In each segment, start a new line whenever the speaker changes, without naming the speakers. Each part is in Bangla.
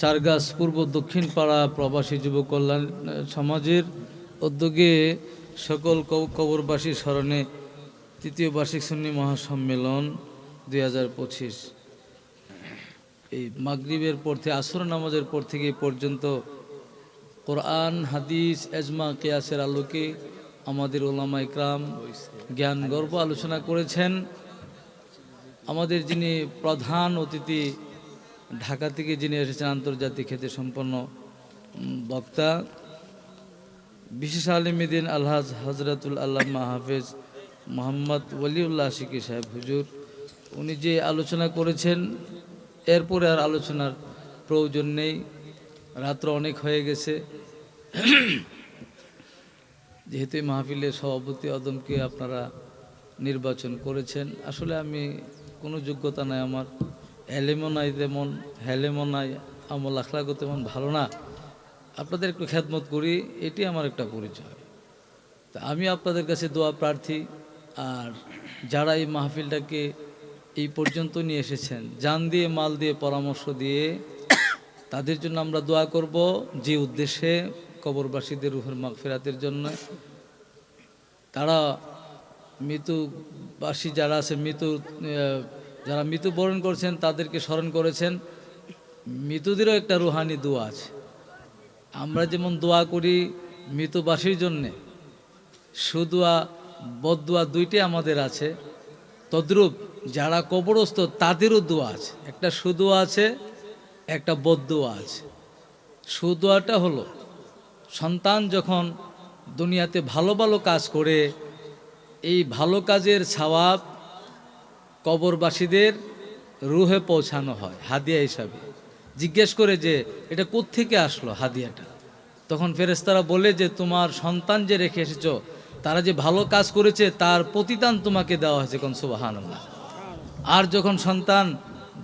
চারগাছ পূর্ব দক্ষিণ পাড়া প্রবাসী যুব কল্যাণ সমাজের উদ্যোগে সকল কব- কবরবাসী স্মরণে তৃতীয় বার্ষিক সুন্নি মহাসম্মেলন দুই হাজার পঁচিশ। এই মাগরিবের পর থেকে, আসর নামাজের পর থেকে পর্যন্ত কোরআন, হাদিস, এজমা, কেয়াসের আলোকে আমাদের ওলামা ইকরাম জ্ঞান, গর্ব আলোচনা করেছেন। আমাদের যিনি প্রধান অতিথি ঢাকা থেকে যিনি এসেছেন আন্তর্জাতিক খ্যাতি সম্পন্ন বক্তা, বিশেষ আলমীদিন আলহাজ হজরতুল আল্লাহ হাফেজ মোহাম্মদ ওলিউল্লাহ শিকি সাহেব হুজুর। উনি যে আলোচনা করেছেন, এরপরে আর আলোচনার প্রয়োজন নেই। রাত্র অনেক হয়ে গেছে। যেহেতু মাহফিলের সভাপতি আদমকে আপনারা নির্বাচন করেছেন, আসলে আমি কোনো যোগ্যতা নাই আমার। এলেমও নাই তেমন হেলেমও নাই আমল আখলাগও তেমন ভালো না। আপনাদের একটু খেদমত করি এটি আমার একটা পরিচয়। তা আমি আপনাদের কাছে দোয়া প্রার্থী আর যারা এই মাহফিলটাকে এই পর্যন্ত নিয়ে এসেছেন জান দিয়ে মাল দিয়ে পরামর্শ দিয়ে তাদের জন্য আমরা দোয়া করব যে উদ্দেশ্যে কবরবাসীদের রুহের মাগফিরাতের জন্য। তারা মৃত্যুবাসী যারা আছে আহ, যারা মৃত্যুবরণ করছেন, তাদেরকে স্মরণ করেছেন। মৃতদেরও একটা রুহানি দোয়া আছে। আমরা যেমন দোয়া করি মৃতবাসীর জন্যে, সুদুয়া, বদুয়া দুইটাই আমাদের আছে। তদ্রূপ যারা কবরস্থ, তাদেরও দোয়া আছে। একটা সুদুয়া আছে, একটা বদুয়া আছে। সুদুয়াটা হলো, সন্তান যখন দুনিয়াতে ভালো ভালো কাজ করে, এই ভালো কাজের সওয়াব কবরবাসীদের রুহে পৌঁছানো হয়, হাদিয়া হিসাবে। জিজ্ঞেস করে যে, এটা কোত্থেকে আসলো হাদিয়াটা? তখন ফেরেস্তারা বলে যে, তোমার সন্তান যে রেখে এসেছ, তারা যে ভালো কাজ করেছে, তার প্রতিদান তোমাকে দেওয়া হয়েছে কোন সুবাহান আর যখন সন্তান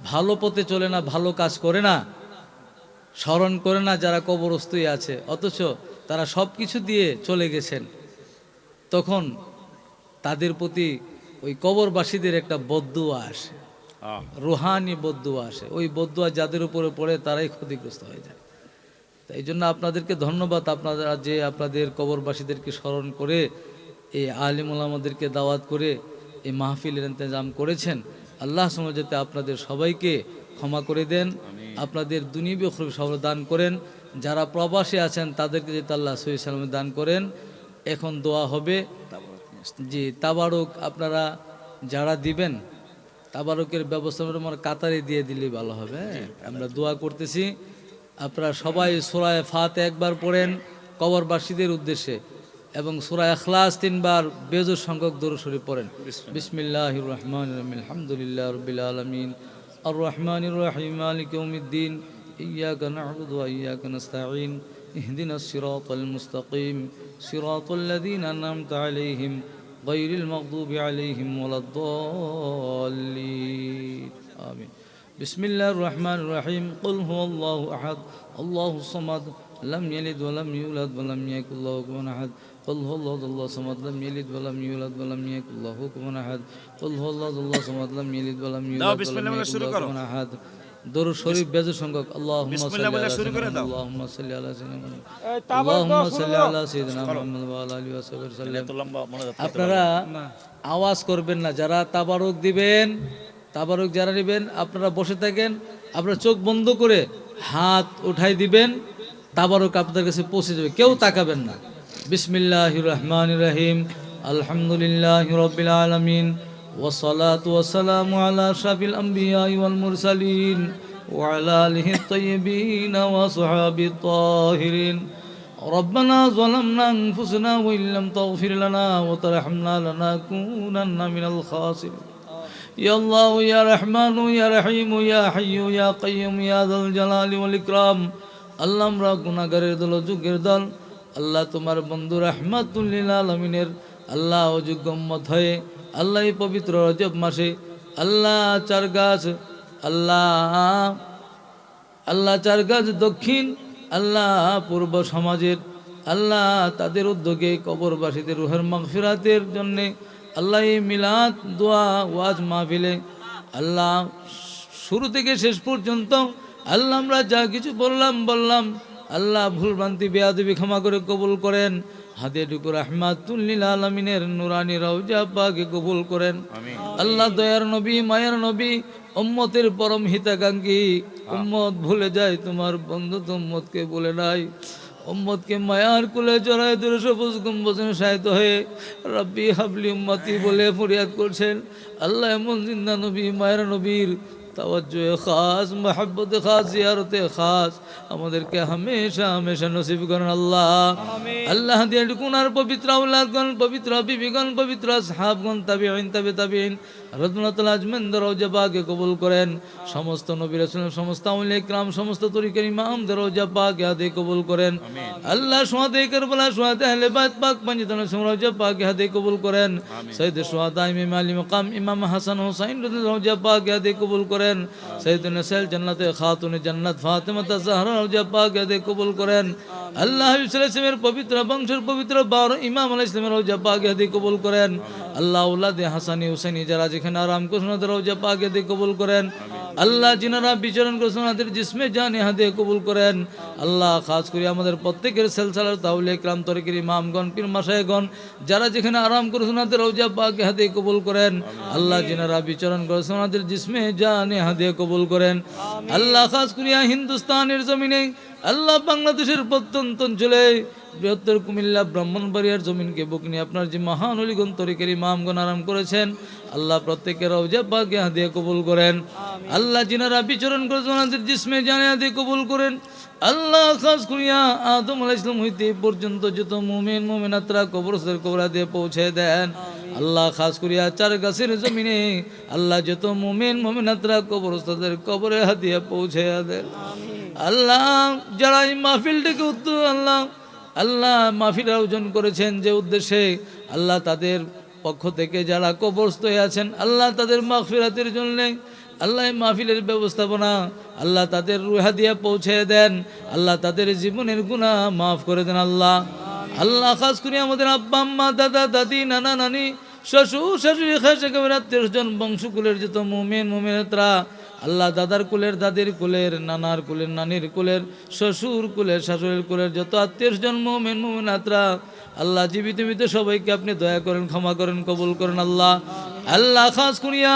ভালো পথে চলে না, ভালো কাজ করে না, স্মরণ করে না যারা কবরস্থই আছে, অথচ তারা সব কিছু দিয়ে চলে গেছেন, তখন তাদের প্রতি ওই কবরবাসীদের একটা বদুয়া আসে। রুহানি বদুয়া আসে। ওই বদুয়া যাদের উপরে পড়ে তারাই ক্ষতিগ্রস্ত হয়ে যায়। তাই জন্য আপনাদেরকে ধন্যবাদ আপনারা যে আপনাদের কবরবাসীদেরকে স্মরণ করে এই আলিম আমাদেরকে দাওয়াত করে এই মাহফিলের ইন্তজাম করেছেন। আল্লাহ সময় যাতে আপনাদের সবাইকে ক্ষমা করে দেন। আপনাদের দুনিবি সব দান করেন। যারা প্রবাসী আছেন তাদেরকে যাতে আল্লাহ সহি সালামে দান করেন। এখন দোয়া হবে। জি তাবারুক আপনারা যারা দিবেন তাবারুকের ব্যবস্থা আমার কাতারে দিয়ে দিলেই ভালো হবে হ্যাঁ? আমরা দোয়া করতেছি আপনারা সবাই সুরায় ফাত একবার পড়েন কবরবাসীদের উদ্দেশ্যে এবং সুরায় আখলাস তিনবার বেজুর সংখ্যক দরুশরী পড়েন বিসমিল্লাহ রহমান আলহামদুলিল্লাহ রবিল আলমিন আর রহমান রহিম মালিক উমিদ্দিন إياك نعبد وإياك نستعين اهدنا الصراط المستقيم صراط الذين أنعمت عليهم غير المغضوب عليهم ولا الضالين. آمين. بسم الله الرحمن الرحيم. قل هو الله أحد. الله الصمد لم يلد ولم يولد ولم يكن له كفوا أحد. قل هو الله الله صمد. لم يلد ولم يولد ولم يكن له كفوا أحد. قل هو الله الله صمد. لم يلد ولم يولد ولم يكن له كفوا أحد. দরুদ শরীফ বেজর সংখ্যক। আল্লাহুম্মা
বিসমিল্লাহ
সাল্লি
বলে
আলা সাইয়্যিদিনা আল্লাহুম্মা সাল্লি আলা সাইয়্যিদিনা আল্লাহুম্মা সাল্লি আলা সাইয়্যিদিনা মুহাম্মদ ওয়া আলা আলিহি ওয়া সাহবিহি সাল্লাম।
এত লম্বা যাচ্ছে
আপনারা আওয়াজ করবেন না যারা তাবারুক দিবেন তাবারুক যারা নেবেন আপনারা বসে থাকেন আপনারা চোখ বন্ধ করে হাত উঠাই দিবেন তাবারুক আপনাদের কাছে পৌঁছে যাবে কেউ তাকাবেন না। বিসমিল্লাহির রহমানির রহিম আলহামদুলিল্লাহ রব্বিল আলামিন والصلاة والسلام على أشرف الأنبياء والمرسلين وعلى آله الطيبين وصحابه الطاهرين ربنا ظلمنا أنفسنا وإن لم تغفر لنا وترحمنا لنكونن من الخاسرين يا الله يا رحمن يا رحيم يا حي يا قيوم يا ذا الجلال والإكرام আল্লাহ আমরা গুণাগারের দল যুগের দল আল্লাহ তোমার বন্ধু রহমাতুল্লিল আলমিনের আল্লাহ অযোগ্য উম্মত হয়ে আল্লাহ পবিত্র রজব মাসে। আল্লাহ চার গাছ, আল্লাহ আল্লাহ চার গাছ দক্ষিণ, আল্লাহ পূর্ব সমাজের। আল্লাহ তাদের উদ্যোগে কবরবাসীদের রুহের মাগফিরাতের জন্যে আল্লাহ মিলাদ, দোয়া, ওয়াজ মাহফিলে। আল্লাহ শুরু থেকে শেষ পর্যন্ত আল্লাহ আমরা যা কিছু বললাম বললাম। আল্লাহ ভুলভ্রান্তি, বেয়াদবি ক্ষমা করে কবুল করেন। হাদিয়াটুকু রহমাতুল্লিল আলমিনের নুরানি রওজা পাকে কবুল করেন। আল্লাহ দয়ার নবী মায়ার নবী উম্মতের পরম হিতাকাঙ্ক্ষী। উম্মত ভুলে যায় তোমার বন্ধু তো উম্মতকে বলে নাই। উম্মতকে মায়ার কুলে চড়ায় দূরে সবুজ গম্বসেন সাহিত্য হয়ে রব্বি হাবলি উম্মতি বলে ফরিয়াদ করছেন। আল্লাহ এমন জিন্দা নবী মায়ের নবীর তাওয়াজ্জুয়ে খাস মোহাব্বত খাস জিয়ারতে খাস। আমাদেরকে হামেশা হামেশা নসিব করেন আল্লাহ। আল্লাহ দিয়ে কুনার পবিত্র আউলাদগণ পবিত্র বিবিগণ পবিত্র সাহাবগণ তাবিআইন তাবে তাবিআইন রতনাতুল আজমেন্দার রৌজাপাকে কবুল করেন। সমস্ত নবী সমস্ত ইকরাম সমস্ত তরিকের ইমামদের রৌজাপাকে হাতে কবুল করেন। আল্লাহ সোহাদে করবলা সোহাদে আহলে বাদ পাক পঞ্জিতন রৌজাপাকে হাতে কবুল করেন। সৈয়দ সোহাদা আলী মকাম ইমাম হাসান হোসাইন রৌজাপাকে হাতে কবুল করেন। সৈয়দ নসেল জান্নাতে খাতুন জান্নাত ফাতেমাতা জাহরা রৌজাপাকে হাতে কবুল করেন। আল্লাহ ইসলামের পবিত্র বংশের পবিত্র বার ইমাম আলাহ ইসলামের রৌজাপাকে হাতে কবুল করেন। আল্লাহ উল্লাদে হাসানি হুসাইনি যারা যেখানে আরাম করছেন রোজা পাকে হাতে কবুল করেন। আল্লাহ যিনারা বিচরণ করছেন ওদের জিসমে জানে হাতে কবুল করেন। আল্লাহ খাস করে আমাদের প্রত্যেকের সেলসালার তাহলে ক্রাম তরিকের ইমামগণ পীর মাসায়গণ যারা যেখানে আরাম করেছেন ওদের রোজা পাকে হাতে কবুল করেন। আল্লাহ যিনারা বিচরণ করেছেন ওদের জিসমে জানে হাতে কবুল করেন। আল্লাহ খাস করিয়া হিন্দুস্তানের জমিনে আল্লাহ বাংলাদেশের প্রত্যন্ত অঞ্চলে বৃহত্তর কুমিল্লা ব্রাহ্মণবাড়িয়ার জমিনকে বুক নিয়ে আপনার যে মহান অলিগণ তরিকের ইমামগণ আরাম করেছেন আল্লাহ প্রত্যেকের রওজা পাকে হাদিয়া কবুল করেন। আল্লাহ যিনারা বিচরণ করেছেন ওনাদের জিসমে জানে হাদিয়া কবুল করেন। আল্লাহ খাস করিয়া আদম আলাহ ইসলাম হইতে পর্যন্ত যত মুমিন মুমিনাতরা কবরস্তের কবরা দিয়ে পৌঁছে দেন। আল্লাহ খাস করিয়া চার গাছের জমিনে আল্লাহ যত মুমিন মুমিনাতরা কবরস্তাদের কবরে হাতিয়া পৌঁছে দেন। আল্লাহ যারা এই মাহফিলটাকে উত্তর আল্লাহ আল্লাহ মাহফিল আয়োজন করেছেন যে উদ্দেশ্যে আল্লাহ তাদের পক্ষ থেকে যারা কবরস্থ হয়ে আছেন, আল্লাহ তাদের মাহফিরাতের জন্য আল্লাহ মাহফিলের ব্যবস্থাপনা, আল্লাহ তাদের রুহা দিয়ে পৌঁছে দেন, আল্লাহ তাদের জীবনের গুণা মাফ করে দেন আল্লাহ। আল্লাহ খাস করে আমাদের আব্বা, আম্মা, দাদা, দাদি, নানা, নানি, শ্বশুর, শাশুড়ি, খাস একেবারে আত্মীয় জন বংশকুলের যত মুমেন, মুমেনতরা আল্লাহ দাদার কুলের, দাদির কুলের, নানার কুলের, নানির কুলের, শ্বশুর কুলের, শাশুড়ির কুলের, যত আত্মীয় জন মোমেন, মোমেনাতরা, আল্লাহ জীবিত মৃত সবাইকে আপনি দয়া করেন, ক্ষমা করেন, কবুল করেন আল্লাহ। আল্লাহ খাস করিয়া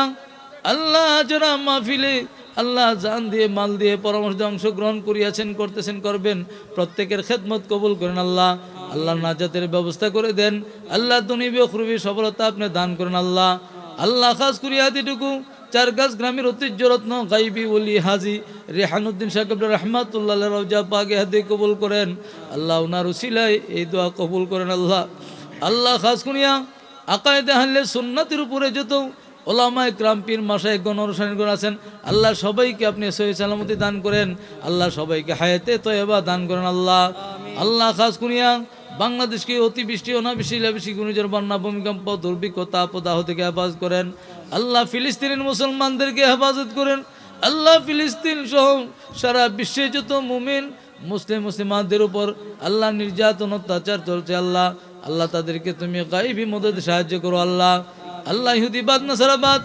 আল্লাহ যারা মাহফিলে, আল্লাহ জান দিয়ে, মাল দিয়ে পরামর্শ অংশগ্রহণ করিয়াছেন, করতেছেন, করবেন, প্রত্যেকের খেদমত কবুল করেন আল্লাহ। আল্লাহ নাজাতের ব্যবস্থা করে দেন, আল্লাহ দুনিবি অখরুবি সফলতা আপনি দান করেন আল্লাহ। আল্লাহ খাস করিয়া এতটুকু চারগাছ গ্রামের ঐতিহ্য রত্ন গাইবি ওলি হাজি রেহানুদ্দিন সাহেব রহমাতুল্লাহ রওজা পাকে হাতে কবুল করেন। আল্লাহ উনার উসিলাই এই দোয়া কবুল করেন আল্লাহ। আল্লাহ খাস করিয়া আকায়দে হানলে সুন্নাতের উপরে যত ওলামায় ক্রাম্পির মাসায় গণ অনুসারীগণ আছেন, আল্লাহ সবাইকে আপনি সহি সালামতি দান করেন। আল্লাহ সবাইকে হায়াতে তয়বা দান করেন আল্লাহ। আল্লাহ খাস করিয়া বাংলাদেশকে অতিবৃষ্টি অনাবৃষ্টি লাবৃষ্টি ঘূর্ণিঝড় বন্যা ভূমিকম্প, দুর্ভিক্ষ, তাপ দাহ থেকে হেফাজত করেন। আল্লাহ ফিলিস্তিনের মুসলমানদেরকে হেফাজত করেন। আল্লাহ ফিলিস্তিন সহ সারা বিশ্বে যত মুমিন, মুসলিম, মুসলিমানদের উপর আল্লাহ নির্যাতন, অত্যাচার চলছে আল্লাহ। আল্লাহ তাদেরকে তুমি গাইবি মদত সাহায্য করো আল্লাহ। আল্লাহ ইহুদিবাদ নাসারাবাদ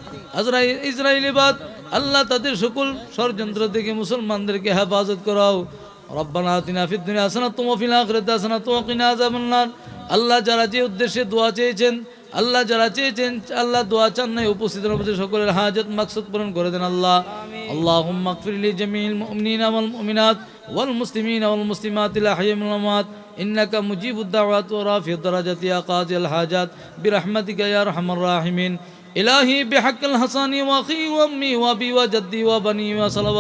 ইসরায়েলিবাদ আল্লাহ তাদের সকল ষড়যন্ত্র থেকে মুসলমানদেরকে হেফাজত করাও। রব্বানা আতিনা ফিদ দুনিয়া হাসানাত ওয়া ফিল আখিরাতি হাসানাত ওয়া কিনা আযাবান নার আল্লাহ যারা যে উদ্দেশ্যে দোয়া চেয়েছেন আল্লাহ যারা চেয়েছেন আল্লাহ দোয়া চান নাই উপস্থিত উপস্থিত সকলের হাজত মাকসুদ পূরণ করে দেন আল্লাহ اللهم اغفر لجميع المؤمنين والمؤمنات والمسلمين والمسلمات الأحياء من الأموات إنك مجيب الدعوات ورافع الدرجات يا قاضي الحاجات برحمتك يا أرحم الراحمين إلهي بحق الحسن وأخي وأمي وأبي وجدي وبني وصلوات